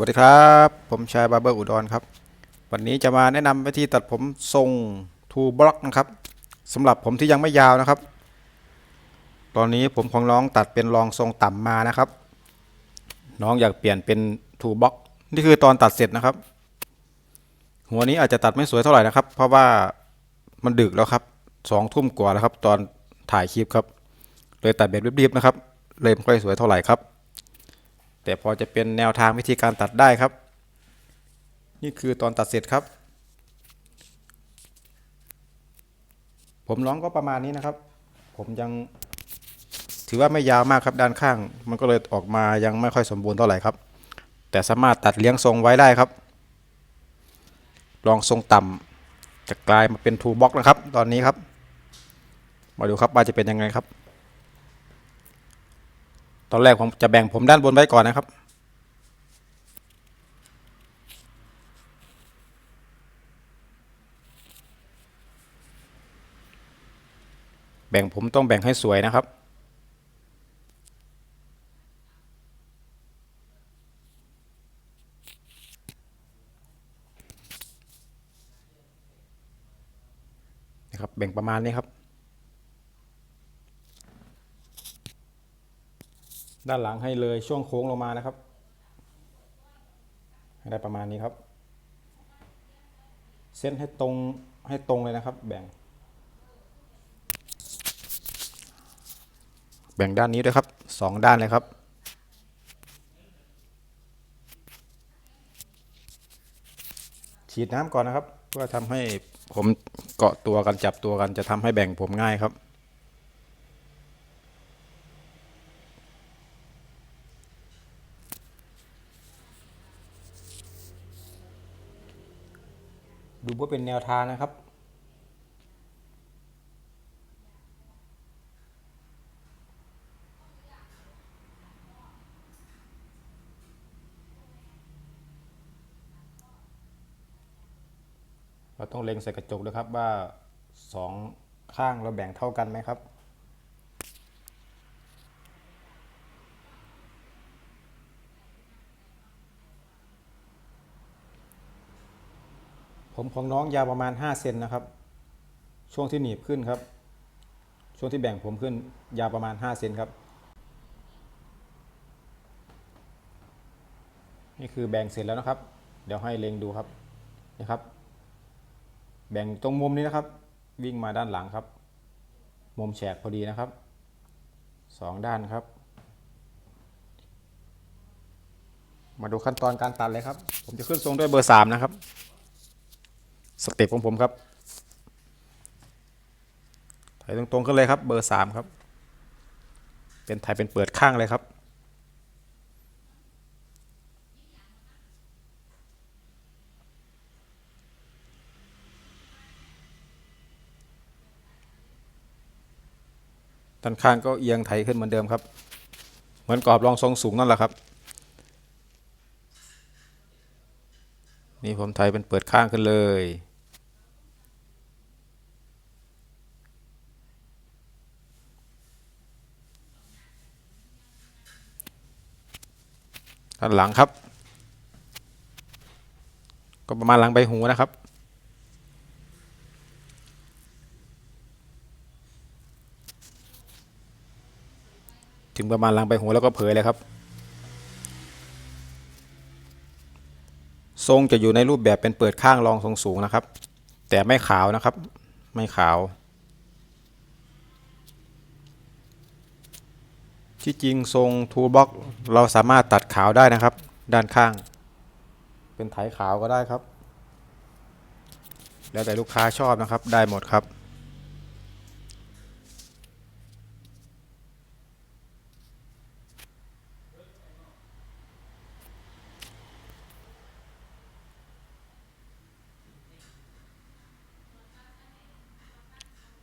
วัสดีครับ ผมชายบาร์เบอร์อุดรครับ วันนี้จะมาแนะนำวิธีตัดผมทรงทูบล็อกนะครับสำหรับผมที่ยังไม่ยาวนะครับ ตอนนี้ผมของน้องตัดเป็นรองทรงต่ำมานะครับ น้องอยากเปลี่ยนเป็นทูบล็อกนี่คือตอนตัดเสร็จนะครับ หัวนี้อาจจะตัดไม่สวยเท่าไหร่นะครับ เพราะว่ามันดึกแล้วครับสองทุ่มกว่าแล้วครับ ตอนถ่ายคลิปครับ เลยตัดแบบรีบๆนะครับ เลยไม่ค่อยสวยเท่าไหร่ครับ แต่พอจะเป็นแนวทางวิธีการตัดได้ครับ นี่คือตอนตัดเสร็จครับ ผมร้องก็ประมาณนี้นะครับ ผมยังถือว่าไม่ยาวมากครับด้านข้าง มันก็เลยออกมายังไม่ค่อยสมบูรณ์เท่าไหร่ครับ แต่สามารถตัดเลี้ยงทรงไว้ได้ครับรองทรงต่ำจะกลายมาเป็นทูบ็อกนะครับ ตอนนี้ครับ มาดูครับว่าจะเป็นยังไงครับ ตอนแรกผมจะแบ่งผมด้านบนไว้ก่อนนะครับ แบ่งผมต้องแบ่งให้สวยนะครับนะครับแบ่งประมาณนี้ครับ ด้านหลังให้เลยช่วงโค้งลงมานะครับ ให้ได้ประมาณนี้ครับ เส้นให้ตรงให้ตรงเลยนะครับ แบ่ง แบ่งด้านนี้ด้วยครับสองด้านเลยครับฉีดน้ำก่อนนะครับ เพื่อทำให้ผมเกาะตัวกันจับตัวกันจะทำให้แบ่งผมง่ายครับ เป็นแนวทางนะครับ เราต้องเล็งใส่กระจกด้วยครับว่าสองข้างเราแบ่งเท่ากันไหมครับ ผมของน้องยาวประมาณ5เซนนะครับ ช่วงที่หนีบขึ้นครับ ช่วงที่แบ่งผมขึ้นยาวประมาณ5เซนครับ นี่คือแบ่งเสร็จแล้วนะครับ เดี๋ยวให้เล็งดูครับนะครับ แบ่งตรงมุมนี้นะครับ วิ่งมาด้านหลังครับ มุมแฉกพอดีนะครับสองด้านครับ มาดูขั้นตอนการตัดเลยครับ ผมจะขึ้นทรงด้วยเบอร์สามนะครับ สเต็ปของผมครับถ่ายตรงๆขึ้นเลยครับ เบอร์สามครับ เป็นถ่ายเป็นเปิดข้างเลยครับด้านข้างก็เอียงไถขึ้นเหมือนเดิมครับ เหมือนกรอบรองทรงสูงนั่นแหละครับ นี่ผมไถเป็นเปิดข้างขึ้นเลย ด้านหลังครับ ก็ประมาณหลังใบหูนะครับ ถึงประมาณหลังใบหูแล้วก็เผยเลยครับ ทรงจะอยู่ในรูปแบบเป็นเปิดข้างรองทรงสูงนะครับ แต่ไม่ขาวนะครับ ไม่ขาว ที่จริงทรงทูบ็อกเราสามารถตัดขาวได้นะครับ ด้านข้าง เป็นไถขาวก็ได้ครับ แล้วแต่ลูกค้าชอบนะครับได้หมดครับ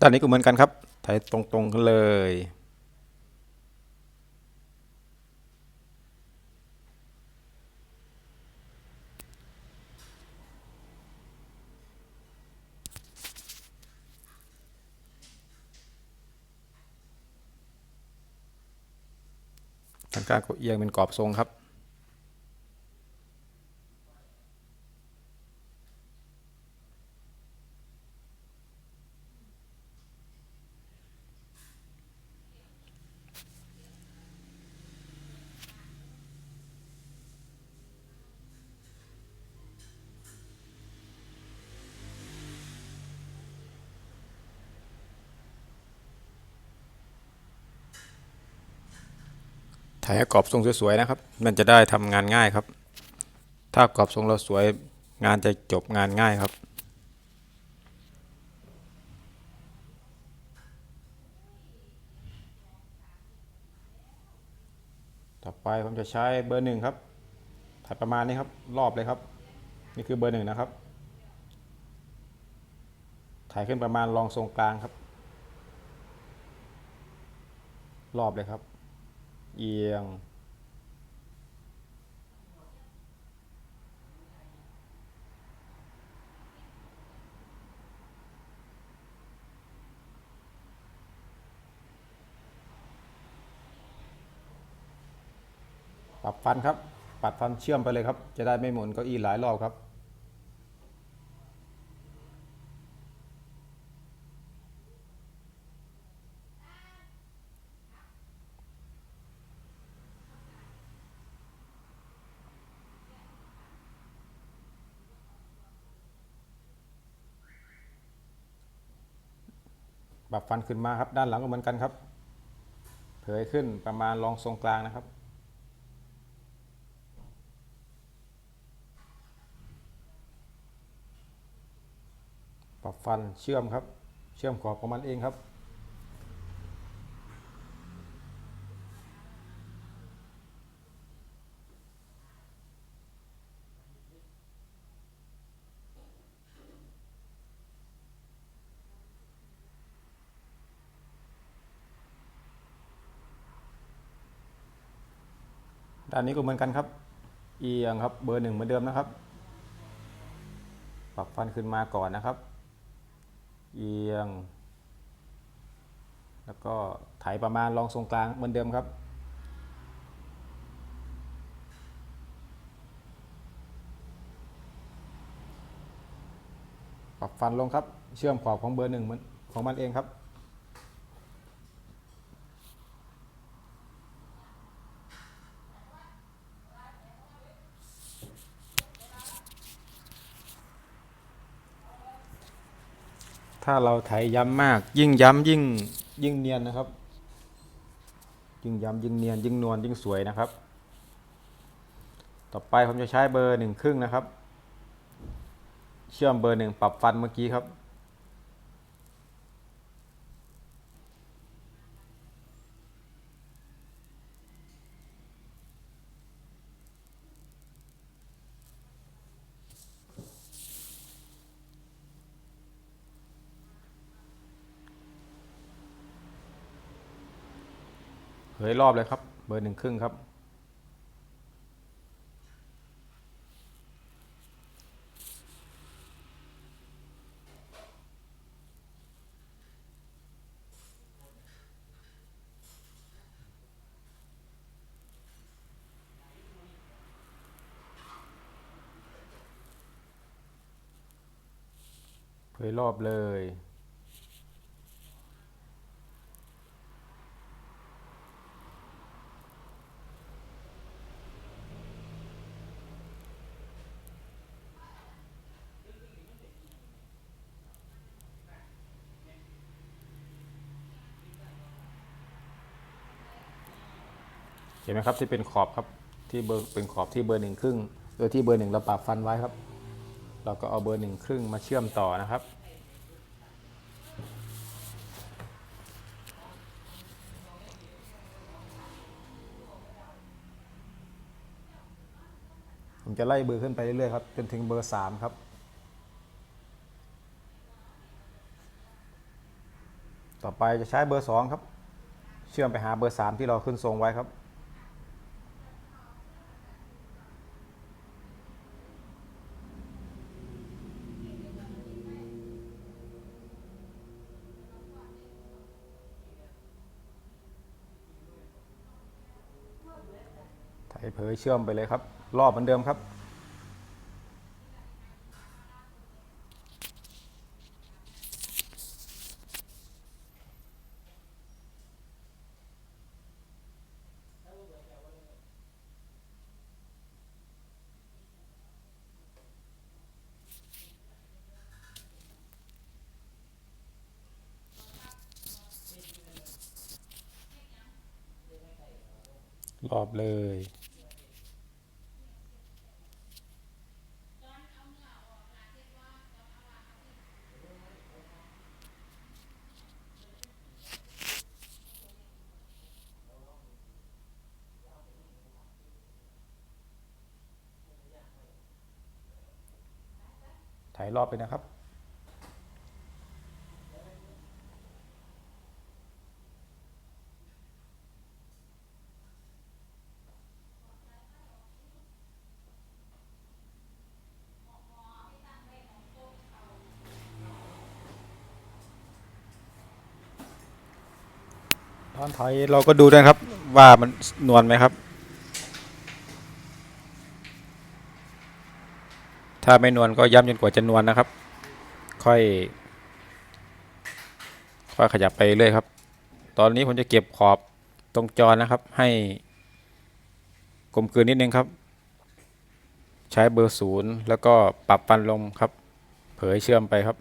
ด้านนี้ก็เหมือนกันครับ ไถตรงๆกันเลย ก้างก็เอียงเป็นกรอบทรงครับ ถ่ายให้กรอบทรงสวยๆนะครับ มันจะได้ทำงานง่ายครับ ถ้ากรอบทรงเราสวยงานจะจบงานง่ายครับ ต่อไปผมจะใช้เบอร์หนึ่งครับถ่ายประมาณนี้ครับรอบเลยครับ นี่คือเบอร์หนึ่งนะครับถ่ายขึ้นประมาณรองทรงกลางครับ รอบเลยครับ เอียง ปรับฟันครับ ปัดฟันเชื่อมไปเลยครับ จะได้ไม่หมุนเก้าอี้หลายรอบครับ ปรับฟันขึ้นมาครับ ด้านหลังก็เหมือนกันครับ เผยขึ้นประมาณรองทรงกลางนะครับ ปรับฟันเชื่อมครับ เชื่อมขอบของมันเองครับ ด้านนี้ก็เหมือนกันครับ เอียงครับเบอร์หนึ่งเหมือนเดิมนะครับ ปรับฟันขึ้นมาก่อนนะครับ เอียง แล้วก็ไถประมาณรองทรงกลางเหมือนเดิมครับ ปรับฟันลงครับ เชื่อมขอบของเบอร์หนึ่งเหมือนของมันเองครับ ถ้าเราไถย้ำมาก ยิ่งย้ำยิ่งยิ่งเนียนนะครับ ยิ่งย้ำยิ่งเนียน ยิ่งนวลยิ่งสวยนะครับ ต่อไปผมจะใช้เบอร์หนึ่งครึ่งนะครับ เชื่อมเบอร์หนึ่งปรับฟันเมื่อกี้ครับ เผยรอบเลยครับ เบอร์หนึ่งครึ่งครับเผยรอบเลย ห็นไหมครับที่เป็นขอบครับที่เบอร์เป็นขอบที่เบอร์หนึ่งครึ่ง โดยที่เบอร์หนึ่งเราปรับฟันไว้ครับ เราก็เอาเบอร์หนึ่งครึ่งมาเชื่อมต่อนะครับ ผมจะไล่เบอร์ขึ้นไปเรื่อยๆครับจนถึงเบอร์สามครับต่อไปจะใช้เบอร์สองครับ เชื่อมไปหาเบอร์สามที่เราขึ้นทรงไว้ครับ ไถเผยเชื่อมไปเลยครับ รอบเหมือนเดิมครับ รอบเลย รอบไปนะครับ ตอนถอยเราก็ดูด้วยนะครับ ว่ามันนวลไหมครับ ถ้าไม่นวลก็ย้ำจนกว่าจะนวลนะครับ ค่อย ค่อยขยับไปเรื่อยครับ ตอนนี้ผมจะเก็บขอบตรงจอนะครับ ให้กลมกลืนนิดนึงครับ ใช้เบอร์ศูนย์แล้วก็ปรับฟันลงครับ เผยเชื่อมไปครับ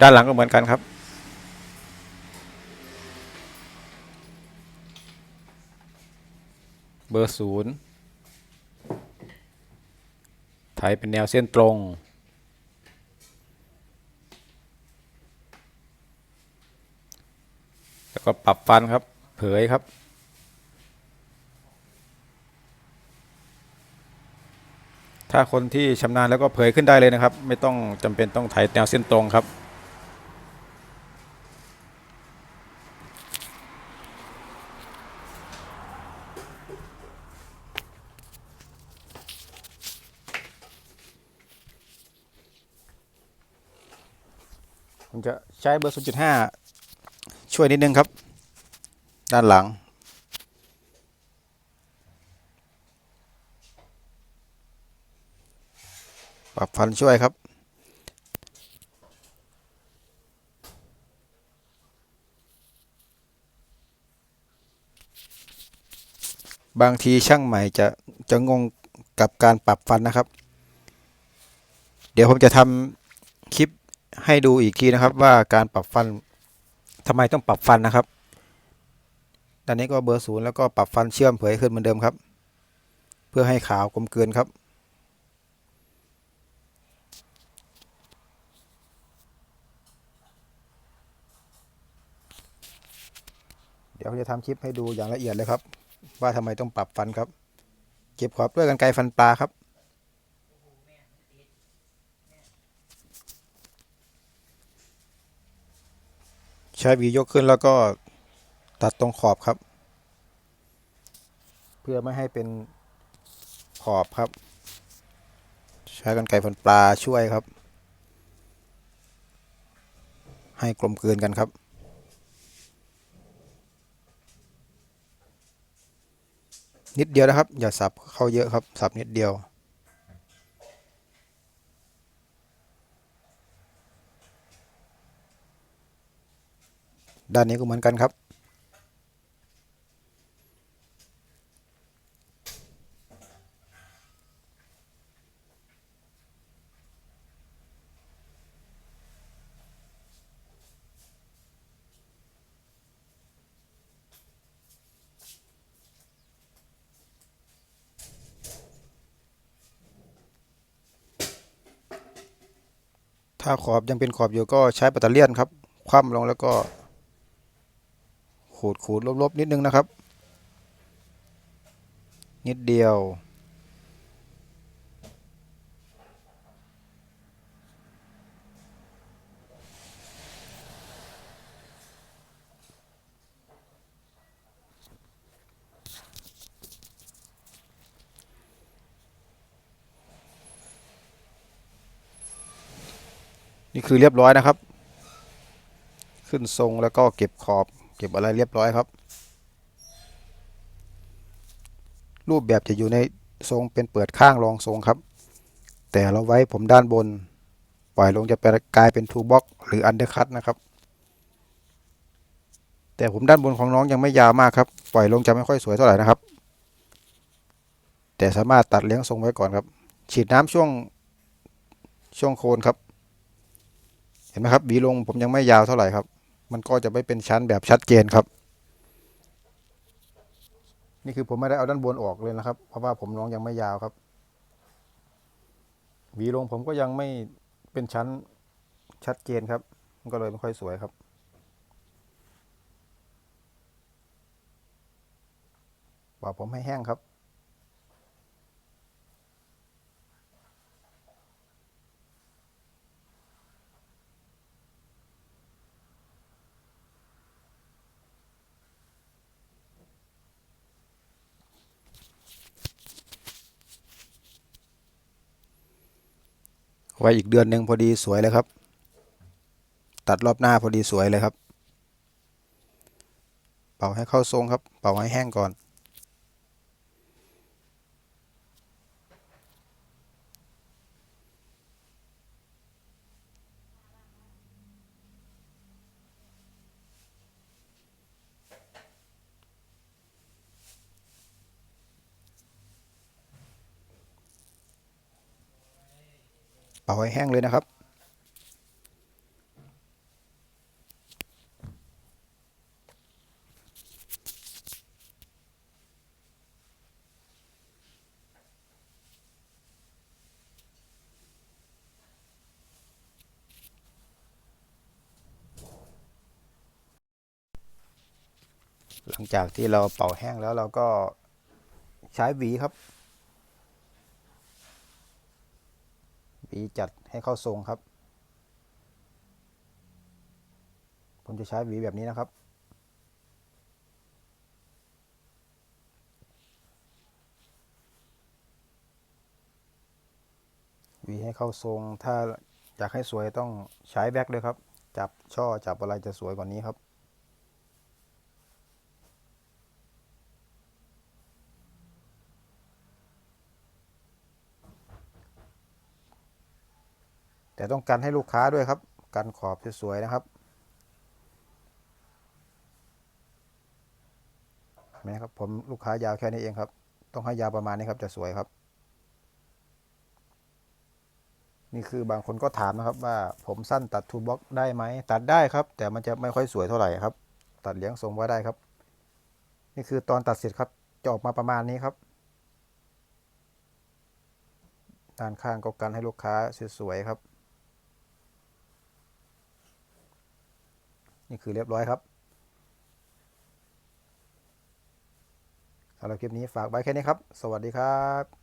ด้านหลังก็เหมือนกันครับ บอร์ศูนย์ไถเป็นแนวเส้นตรง แล้วก็ปรับฟันครับ เผยครับ ถ้าคนที่ชำนาญแล้วก็เผยขึ้นได้เลยนะครับ ไม่ต้องจำเป็นต้องไถแนวเส้นตรงครับ ใช้เบอร์ 0.5 ช่วยนิดนึงครับ ด้านหลัง ปรับฟันช่วยครับบางทีช่างใหม่จะจะงงกับการปรับฟันนะครับ เดี๋ยวผมจะทำคลิป ให้ดูอีกทีนะครับว่าการปรับฟันทำไมต้องปรับฟันนะครับด้านนี้ก็เบอร์ศูนย์แล้วก็ปรับฟันเชื่อมเผยขึ้นเหมือนเดิมครับ เพื่อให้ขาวกลมเกลืนครับ เดี๋ยวจะทำคลิปให้ดูอย่างละเอียดเลยครับ ว่าทำไมต้องปรับฟันครับ เก็บขอบด้วยกันไกรฟันปลาครับ ช้วียกขึ้นแล้วก็ตัดตรงขอบครับ เพื่อไม่ให้เป็นขอบครับ ใช้กันไกรฟันปลาช่วยครับ ให้กลมกลืนกันครับนิดเดียวนะครับ อย่าสับเข้าเยอะครับ สับนิดเดียว ด้านนี้ก็เหมือนกันครับ ถ้าขอบยังเป็นขอบอยู่ก็ใช้ปัตเตอร์เลียนครับ คว่ำลงแล้วก็ ขูดขูดลบๆนิดนึงนะครับ นิดเดียว นี่คือเรียบร้อยนะครับ ขึ้นทรงแล้วก็เก็บขอบ เก็บอะไรเรียบร้อยครับ รูปแบบจะอยู่ในทรงเป็นเปิดข้างรองทรงครับ แต่เราไว้ผมด้านบน ปล่อยลงจะเป็นกลายเป็นทูบ็อกหรืออันเดอร์คัตนะครับ แต่ผมด้านบนของน้องยังไม่ยาวมากครับ ปล่อยลงจะไม่ค่อยสวยเท่าไหร่นะครับ แต่สามารถตัดเลี้ยงทรงไว้ก่อนครับ ฉีดน้ำช่วงช่วงโคนครับ เห็นไหมครับหวีลงผมยังไม่ยาวเท่าไหร่ครับ มันก็จะไม่เป็นชั้นแบบชัดเจนครับ นี่คือผมไม่ได้เอาด้านบนออกเลยนะครับ เพราะว่าผมน้องยังไม่ยาวครับหวีลงผมก็ยังไม่เป็นชั้นชัดเจนครับ มันก็เลยไม่ค่อยสวยครับเป่าผมให้แห้งครับ ไว้อีกเดือนหนึ่งพอดีสวยเลยครับ ตัดรอบหน้าพอดีสวยเลยครับ เป่าให้เข้าทรงครับ เป่าให้แห้งก่อน เป่าให้แห้งเลยนะครับ หลังจากที่เราเป่าแห้งแล้วเราก็ใช้หวีครับ หวีจัดให้เข้าทรงครับ ผมจะใช้หวีแบบนี้นะครับ หวีให้เข้าทรง ถ้าอยากให้สวยต้องใช้แบ็คด้วยครับ จับช่อจับอะไรจะสวยกว่านี้ครับ แต่ต้องกันให้ลูกค้าด้วยครับ กันขอบสวยๆนะครับเห็นไหมครับผมลูกค้ายาวแค่นี้เองครับ ต้องให้ยาวประมาณนี้ครับจะสวยครับ นี่คือบางคนก็ถามนะครับว่าผมสั้นตัดทูบ็อกได้ไหมตัดได้ครับ แต่มันจะไม่ค่อยสวยเท่าไหร่ครับ ตัดเลี้ยงทรงไว้ได้ครับ นี่คือตอนตัดเสร็จครับจะออกมาประมาณนี้ครับด้านข้างก็กันให้ลูกค้าสวยๆครับ นี่คือเรียบร้อยครับสำหรับคลิปนี้ฝากไว้แค่นี้ครับ สวัสดีครับ